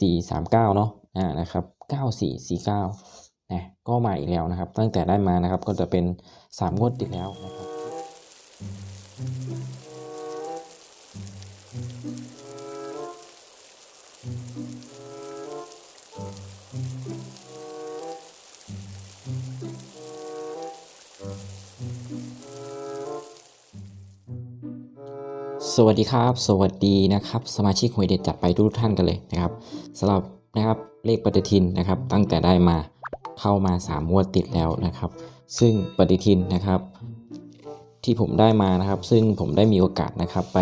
สี่สามเก้าเนาะอ่านะครับเก้าสี่สี่เก้านะก็มาอีกแล้วนะครับ ตั้งแต่ได้มานะครับก็จะเป็นสามงวดติดแล้วนะครับสวัสดีครับ สวัสดีนะครับ สมาชิกหวยเด็ดจัดไปทุกท่านกันเลยนะครับ สำหรับนะครับเลขปฏิทินนะครับ ตั้งแต่ได้มาเข้ามา3งวดติดแล้วนะครับ ซึ่งปฏิทินนะครับ ที่ผมได้มานะครับ ซึ่งผมได้มีโอกาสนะครับไป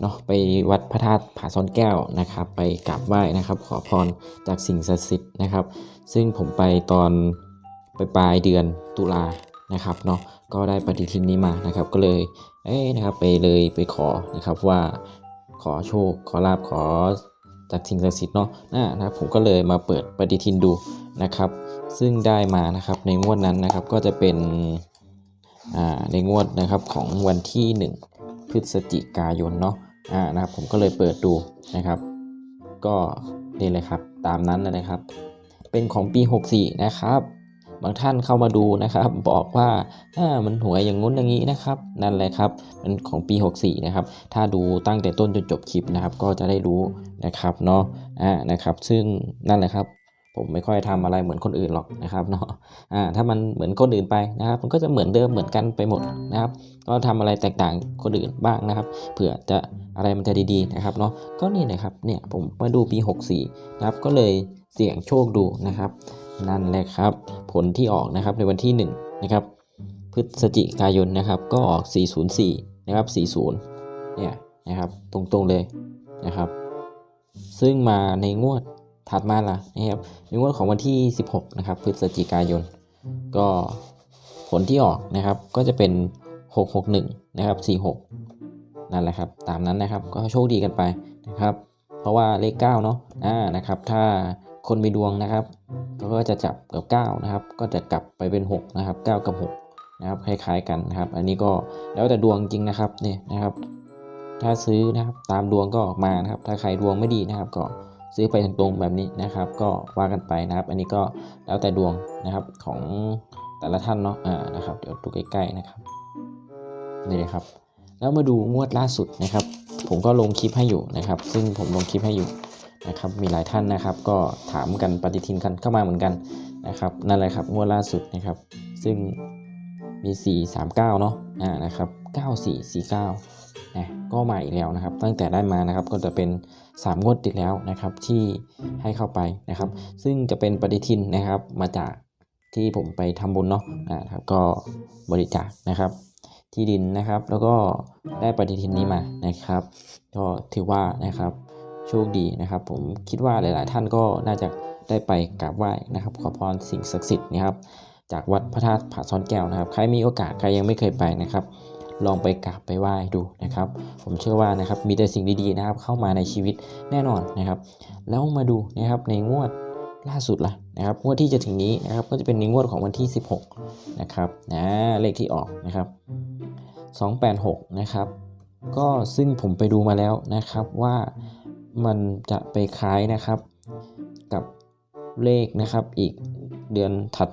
เนาะไปวัดพระธาตุผาซ่อนแก้วนะครับ ไปกราบไหว้นะครับ ขอพรจากสิ่งศักดิ์สิทธิ์นะครับ ซึ่งผมไปตอนไปปลายเดือนตุลานะครับเนาะก็ได้ปฏิทินนี้มานะครับ ก็เลยเอ้นะครับไปเลยไปขอนะครับว่าขอโชค ขอลาบขอ จากสิ่งศักดิ์สิทธิ์เนาะนะนะครับผมก็เลยมาเปิดปฏิทินดูนะครับ ซึ่งได้มานะครับในงวดนั้นนะครับก็จะเป็นอ่าในงวดนะครับของวันที่ 1 พฤศจิกายนเนาะอ่านะครับผมก็เลยเปิดดูนะครับ ก็นี่เลยครับตามนั้นเลยนะครับ เป็นของปี 64 นะครับ บางท่านเข้ามาดูนะครับ บอกว่าอ่ามันหวยอย่างงู้นอย่างนี้นะครับ นั่นแหละครับมันของปี 64 นะครับ ถ้าดูตั้งแต่ต้นจนจบคลิปนะครับ ก็จะได้รู้นะครับเนาะอ่านะครับ ซึ่งนั่นแหละครับผมไม่ค่อยทำอะไรเหมือนคนอื่นหรอกนะครับเนาะอ่าถ้ามันเหมือนคนอื่นไปนะครับ มันก็จะเหมือนเดิมเหมือนกันไปหมดนะครับ ก็ทำอะไรแตกต่างคนอื่นบ้างนะครับ เผื่อจะอะไรมันจะดีๆนะครับเนาะก็นี่นะครับเนี่ยผมมาดูปี 64นะครับก็เลยเสี่ยงโชคดูนะครับ นั่นแหละครับ ผลที่ออกนะครับในวันที่1นะครับพฤศจิกายนนะครับก็ออก 404 นะครับ 40 เนี่ยนะครับตรงๆเลยนะครับ ซึ่งมาในงวดถัดมาล่ะนะครับในงวดของวันที่ 16 นะครับพฤศจิกายน ก็ผลที่ออกนะครับก็จะเป็น 661 นะครับ 46 นั่นแหละครับ ตามนั้นนะครับก็โชคดีกันไปนะครับ เพราะว่าเลข 9 เนาะอ่านะครับ ถ้า คนมีดวงนะครับก็จะจับกับ 9 นะครับ ก็จะกลับไปเป็น 6 นะครับ 9 กับ 6 นะครับคล้ายๆกันนะครับ อันนี้ก็แล้วแต่ดวงจริงนะครับนี่นะครับ ถ้าซื้อนะครับตามดวงก็มานะครับ ถ้าใครดวงไม่ดีนะครับ ก็ซื้อไปตรงๆแบบนี้นะครับ ก็ว่ากันไปนะครับ อันนี้ก็แล้วแต่ดวงนะครับของแต่ละท่านเนาะอ่านะครับ เดี๋ยวดูใกล้ๆนะครับนี่เลยครับ แล้วมาดูงวดล่าสุดนะครับ ผมก็ลงคลิปให้อยู่นะครับ ซึ่งผมลงคลิปให้อยู่ นะครับมีหลายท่านนะครับ ก็ถามกันปฏิทินกันเข้ามาเหมือนกันนะครับนั่นแหละครับงวดล่าสุดนะครับ ซึ่งมี 4 3 9 เนาะอ่านะครับ 94 49นะก็มาอีกแล้วนะครับ ตั้งแต่ได้มานะครับก็จะเป็น 3 งวดติดแล้วนะครับที่ให้เข้าไปนะครับ ซึ่งจะเป็นปฏิทินนะครับมาจากที่ผมไปทำบุญเนาะอ่าครับก็บริจาคนะครับที่ดินนะครับ แล้วก็ได้ปฏิทินนี้มานะครับ ก็ถือว่านะครับ โชคดีนะครับ ผมคิดว่าหลาย ๆ ท่านก็น่าจะได้ไปกราบไหว้นะครับ ขอพรสิ่งศักดิ์สิทธิ์นะครับ จากวัดพระธาตุผาซ่อนแก้วนะครับ ใครมีโอกาสใครยังไม่เคยไปนะครับ ลองไปกราบไปไหว้ดูนะครับ ผมเชื่อว่านะครับมีแต่สิ่งดี ๆ นะครับ เข้ามาในชีวิตแน่นอนนะครับ แล้วมาดูนะครับในงวดล่าสุดล่ะนะครับงวดที่จะถึงนี้นะครับก็จะเป็นในงวดของวันที่ 16 นะครับนะเลขที่ออกนะครับ 286 นะครับ ก็ซึ่งผมไปดูมาแล้วนะครับว่า มันจะไปคล้ายนะครับ กับเลขนะครับ อีกเดือนถัด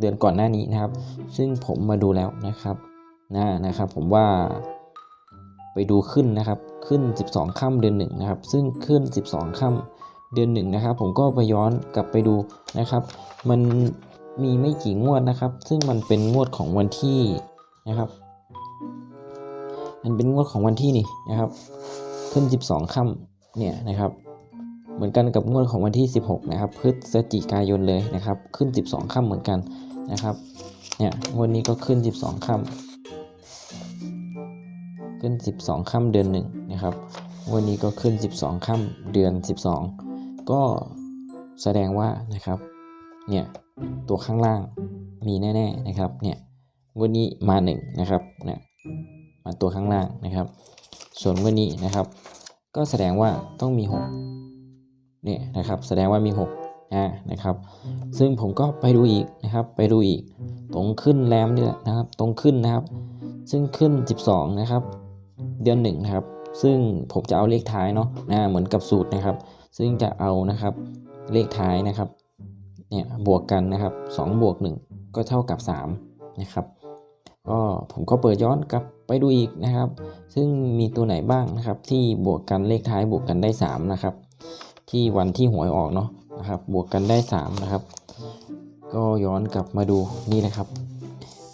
เดือนก่อนหน้านี้นะครับ ซึ่งผมมาดูแล้วนะครับนะนะครับ ผมว่าไปดูขึ้นนะครับ ขึ้น 12ค่ำเดือนหนึ่งนะครับ ซึ่งขึ้น 12ค่ำเดือนหนึ่งนะครับ ผมก็ไปย้อนกลับไปดูนะครับ มันมีไม่กี่งวดนะครับ ซึ่งมันเป็นงวดของวันที่นะครับ มันเป็นงวดของวันที่นี่นะครับ ขึ้น 12ค่ำ เนี่ยนะครับ เหมือนกันกับงวดของวันที่ 16 นะครับพฤศจิกายนเลยนะครับ ขึ้น 12ค่ำเหมือนกันนะครับเนี่ยงวันนี้ก็ขึ้น 12ค่ำขึ้น 12ค่ำเดือนหนึ่งนะครับงวันนี้ก็ขึ้น 12ค่ำเดือน 12 ก็แสดงว่านะครับเนี่ยตัวข้างล่างมีแน่ๆนะครับเนี่ยงวันนี้มาหนึ่งนะครับเนี่ยมาตัวข้างล่างนะครับ ส่วนวันนี้นะครับ ก็แสดงว่าต้องมี6เนี่ยนะครับแสดงว่ามี6อ่านะครับซึ่งผมก็ไปดูอีกนะครับไปดูอีก ตรงขึ้นแรมนี่แหละนะครับตรงขึ้นนะครับ ซึ่งขึ้น 12 นะครับ เดือนหนึ่งนะครับซึ่งผมจะเอาเลขท้ายเนาะนะเหมือนกับสูตรนะครับ ซึ่งจะเอานะครับเลขท้ายนะครับเนี่ยบวกกันนะครับ2บวก1ก็เท่ากับ3นะครับก็ผมก็เปิดย้อนกลับ ไปดูอีกนะครับ ซึ่งมีตัวไหนบ้างนะครับ ที่บวกกันเลขท้ายบวกกันได้ 3 นะครับ ที่วันที่หวยออกเนาะนะครับ บวกกันได้ 3 นะครับ ก็ย้อนกลับมาดูนี่นะครับ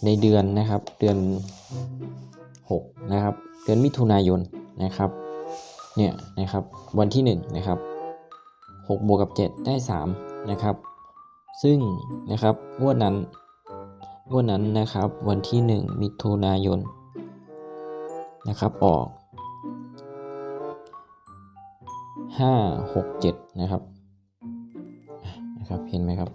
ในเดือนนะครับเดือน 6 นะครับ เดือนมิถุนายนนะครับเนี่ยนะครับวันที่1นะครับ6บวกกับ 7 ได้ 3 นะครับ ซึ่งนะครับงวดนั้นงวดนั้นนะครับวันที่ 1 มิถุนายน นะครับออก 5 6 7 นะครับนะครับเห็นไหมครับ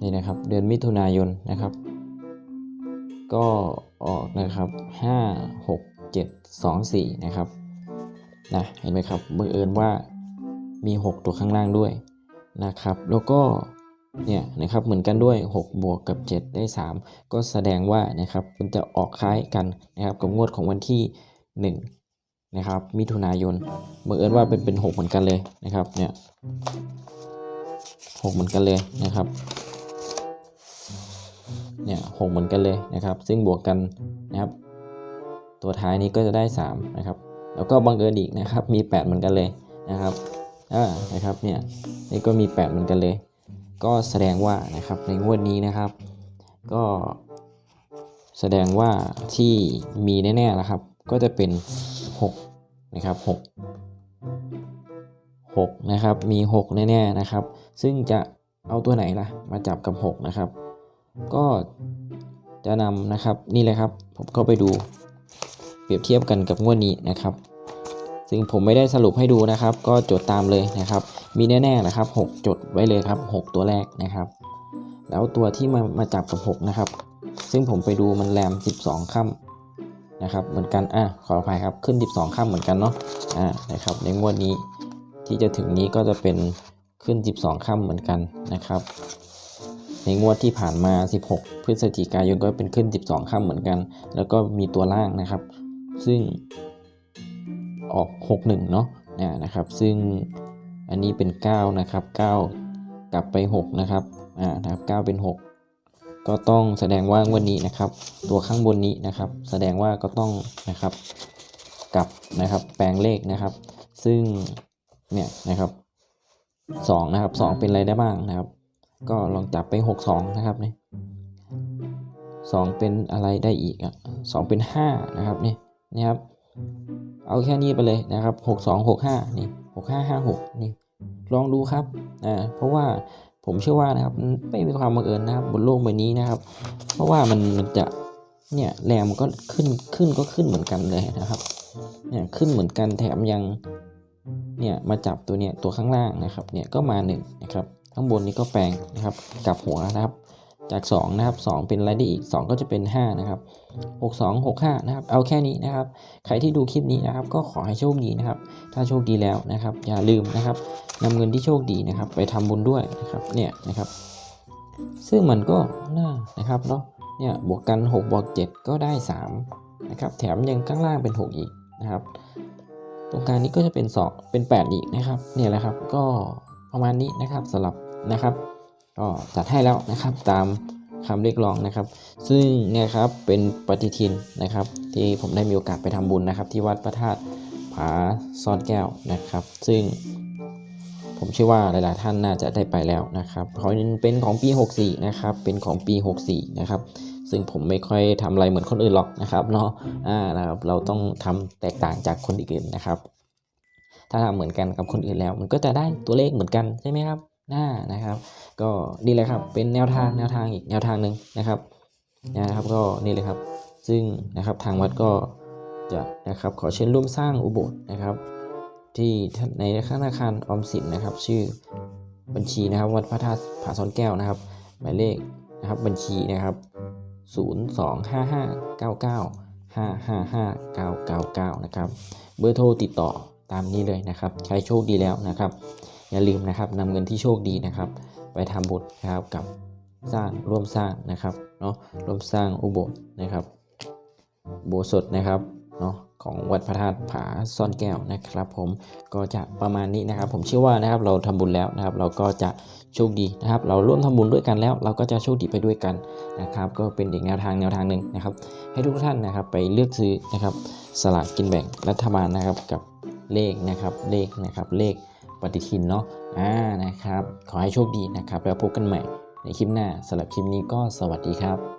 นี่นะครับเดือนมิถุนายนนะครับ ก็ออกนะครับ 5 6 7 2 4 นะครับนะเห็นไหมครับบังเอิญว่ามี 6 ตัวข้างล่างด้วยนะครับ แล้วก็ เนี่ยนะครับเหมือนกันด้วย 6 บวกกับ 7 ได้ 3 ก็แสดงว่านะครับมันจะออกคล้ายกันนะครับกับงวดของวันที่ 1 นะครับ มิถุนายนบังเอิญว่าเป็นเป็น 6 เหมือนกันเลยนะครับเนี่ย6เหมือนกันเลยนะครับเนี่ยหกเหมือนกันเลยนะครับ ซึ่งบวกกันนะครับ ตัวท้ายนี้ก็จะได้ 3 นะครับ แล้วก็บังเอิญอีกนะครับ มี 8 เหมือนกันเลยนะครับอ่านะครับเนี่ยนี่ก็มี 8 เหมือนกันเลย ก็แสดงว่านะครับในงวดนี้นะครับ ก็แสดงว่าที่มีแน่ๆนะครับ ก็จะเป็น 6 นะครับ 6 6 นะครับ มี 6 แน่ๆนะครับ ซึ่งจะเอาตัวไหนล่ะ มาจับกับ 6 นะครับ ก็จะนำนะครับนี่เลยครับ ผมก็ไปดูเปรียบเทียบกันกับงวดนี้นะครับ ซึ่งผมไม่ได้สรุปให้ดูนะครับ ก็จดตามเลยนะครับ มีแน่ๆนะครับ 6 จดไว้เลยครับ 6 ตัวแรกนะครับ แล้วตัวที่มามาจับกับ 6 นะครับ ซึ่งผมไปดูมันแรม 12ค่ำนะครับเหมือนกันอะขออภัยครับขึ้น 12ค่ำเหมือนกันเนาะอ่านะครับในงวดนี้ที่จะถึงนี้ก็จะเป็นขึ้น 12ค่ำเหมือนกันนะครับ ในงวดที่ผ่านมา 16 พฤศจิกายนก็เป็นขึ้น 12ค่ำเหมือนกัน แล้วก็มีตัวล่างนะครับ ซึ่ง ออก 61 เนาะเนี่ยนะครับ ซึ่งอันนี้เป็น 9 นะครับ 9 กลับไป 6 นะครับอ่านะครับ 9 เป็น 6 ก็ต้องแสดงว่างวดนี้นะครับ ตัวข้างบนนี้นะครับ แสดงว่าก็ต้องนะครับกลับนะครับ แปลงเลขนะครับ ซึ่งเนี่ยนะครับ2นะครับ 2 เป็นอะไรได้บ้างนะครับ ก็ลองจับไป 6 2 นะครับนี่สองเป็นอะไรได้อีกอะสองเป็น5นะครับนี่นี่ครับ เอาแค่นี้ไปเลยนะครับ6 2 6 5นี่6 5 5 6นี่ลองดูครับอ่าเพราะว่าผมเชื่อว่านะครับไม่มีความบังเอิญนะครับบนโลกใบนี้นะครับ เพราะว่ามันมันจะเนี่ยแรมก็ขึ้นขึ้นก็ขึ้นเหมือนกันเลยนะครับเนี่ยขึ้นเหมือนกันแถมยังเนี่ยมาจับตัวเนี่ยตัวข้างล่างนะครับเนี่ยก็มาหนึ่งนะครับข้างบนนี้ก็แปลงนะครับกลับหัวนะครับ จาก 2 นะครับ 2 เป็นอะไรได้อีก 2 ก็จะเป็น 5 นะครับ 6 2 6 5 นะครับ เอาแค่นี้นะครับ ใครที่ดูคลิปนี้นะครับ ก็ขอให้โชคดีนะครับ ถ้าโชคดีแล้วนะครับ อย่าลืมนะครับนำเงินที่โชคดีนะครับ ไปทำบุญด้วยนะครับ เนี่ยนะครับ ซึ่งมันก็น่านะครับเนาะ เนี่ยบวกกัน 6 บวก 7 ก็ได้ 3 นะครับ แถมยังข้างล่างเป็น 6 อีกนะครับ ตรงกลางนี้ก็จะเป็น2เป็น 8 อีกนะครับ เนี่ยแหละครับ ก็ประมาณนี้นะครับสำหรับนะครับ ก็จัดให้แล้วนะครับตามคำเรียกร้องนะครับ ซึ่งเนี่ยครับเป็นปฏิทินนะครับ ที่ผมได้มีโอกาสไปทำบุญนะครับ ที่วัดพระธาตุผาซ่อนแก้วนะครับ ซึ่งผมเชื่อว่าหลายๆท่านน่าจะได้ไปแล้วนะครับเพราะเป็นของปี 64 นะครับ เป็นของปี 64 นะครับ ซึ่งผมไม่ค่อยทำอะไรเหมือนคนอื่นหรอกนะครับเนาะอ่านะครับเราต้องทำแตกต่างจากคนอื่นนะครับ ถ้าทำเหมือนกันกับคนอื่นแล้ว มันก็จะได้ตัวเลขเหมือนกันใช่ไหมครับ น่านะครับ ก็นี่เลยครับเป็นแนวทางแนวทางอีกแนวทางหนึ่งนะครับนะครับก็นี่เลยครับ ซึ่งนะครับทางวัดก็จะนะครับขอเชิญร่วมสร้างอุโบสถนะครับ ที่ในธนาคารออมสินนะครับ ชื่อบัญชีนะครับวัดพระธาตุผาซ่อนแก้วนะครับหมายเลขนะครับบัญชีนะครับ0 2 5 5 9 9 5 5 5 9 9 9 นะครับ เบอร์โทรติดต่อตามนี้เลยนะครับ ใครโชคดีแล้วนะครับ อย่าลืมนะครับนำเงินที่โชคดีนะครับ ไปทำบุญนะครับกับสร้างร่วมสร้างนะครับเนาะร่วมสร้างอุโบสถนะครับโบสถนะครับเนาะของวัดพระธาตุผาซ่อนแก้วนะครับ ผมก็จะประมาณนี้นะครับ ผมเชื่อว่านะครับเราทำบุญแล้วนะครับ เราก็จะโชคดีนะครับ เราร่วมทำบุญด้วยกันแล้ว เราก็จะโชคดีไปด้วยกันนะครับ ก็เป็นอีกแนวทางแนวทางหนึ่งนะครับ ให้ทุกท่านนะครับไปเลือกซื้อนะครับสลากกินแบ่งรัฐบาลนะครับกับเลขนะครับเลขนะครับเลข ปฏิทินเนาะอ่านะครับ ขอให้โชคดีนะครับ แล้วพบกันใหม่ในคลิปหน้าสำหรับคลิปนี้ก็สวัสดีครับ